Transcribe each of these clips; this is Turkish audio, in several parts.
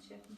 świetnie.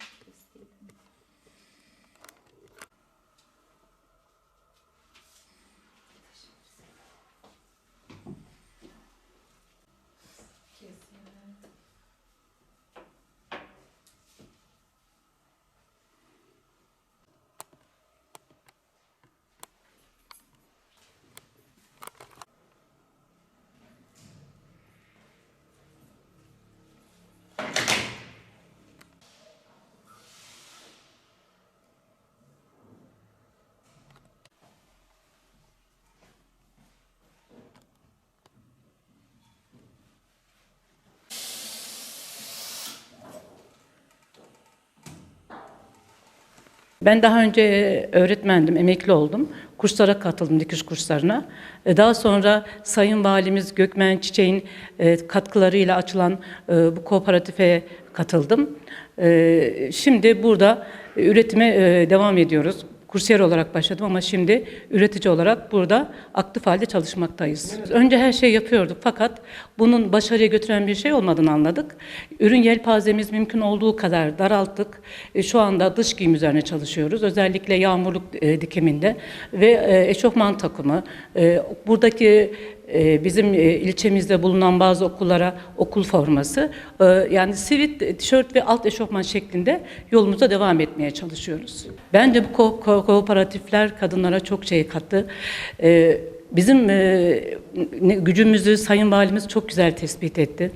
Ben daha önce öğretmendim, emekli oldum. Kurslara katıldım, dikiş kurslarına. E, Daha sonra Sayın Valimiz Gökmen Çiçek'in e, katkılarıyla açılan e, bu kooperatife katıldım. E, Şimdi burada üretime e, devam ediyoruz. Kursiyer olarak başladım ama şimdi üretici olarak burada aktif halde çalışmaktayız. Önce her şey yapıyorduk fakat bunun başarıya götüren bir şey olmadığını anladık. Ürün yelpazemiz mümkün olduğu kadar daralttık. E, Şu anda dış giyim üzerine çalışıyoruz. Özellikle yağmurluk e, dikiminde ve e, eşofman takımı. Buradaki bizim e, ilçemizde bulunan bazı okullara okul forması. e, Yani sivit, tişört ve alt eşofman şeklinde yolumuza devam etmeye çalışıyoruz. Bence bu ko- ko- kooperatifler kadınlara çok şey kattı. E, Bizim e, gücümüzü Sayın Valimiz çok güzel tespit etti.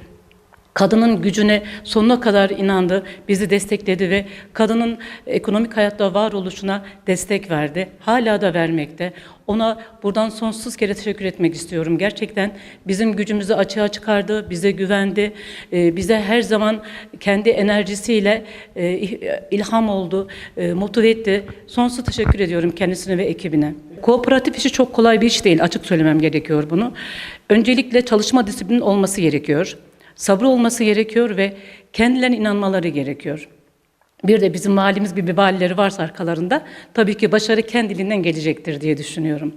Kadının gücüne sonuna kadar inandı, bizi destekledi ve kadının ekonomik hayatta varoluşuna destek verdi. Hala da vermekte. Ona buradan sonsuz kere teşekkür etmek istiyorum. Gerçekten bizim gücümüzü açığa çıkardı, bize güvendi, e, bize her zaman kendi enerjisiyle e, ilham oldu, e, motive etti. Sonsuz teşekkür ediyorum kendisine ve ekibine. Kooperatif işi çok kolay bir iş değil, açık söylemem gerekiyor bunu. Öncelikle çalışma disiplinin olması gerekiyor sabrı olması gerekiyor ve kendilerine inanmaları gerekiyor. Bir de bizim valimiz gibi valileri varsa arkalarında tabii ki başarı kendiliğinden gelecektir diye düşünüyorum.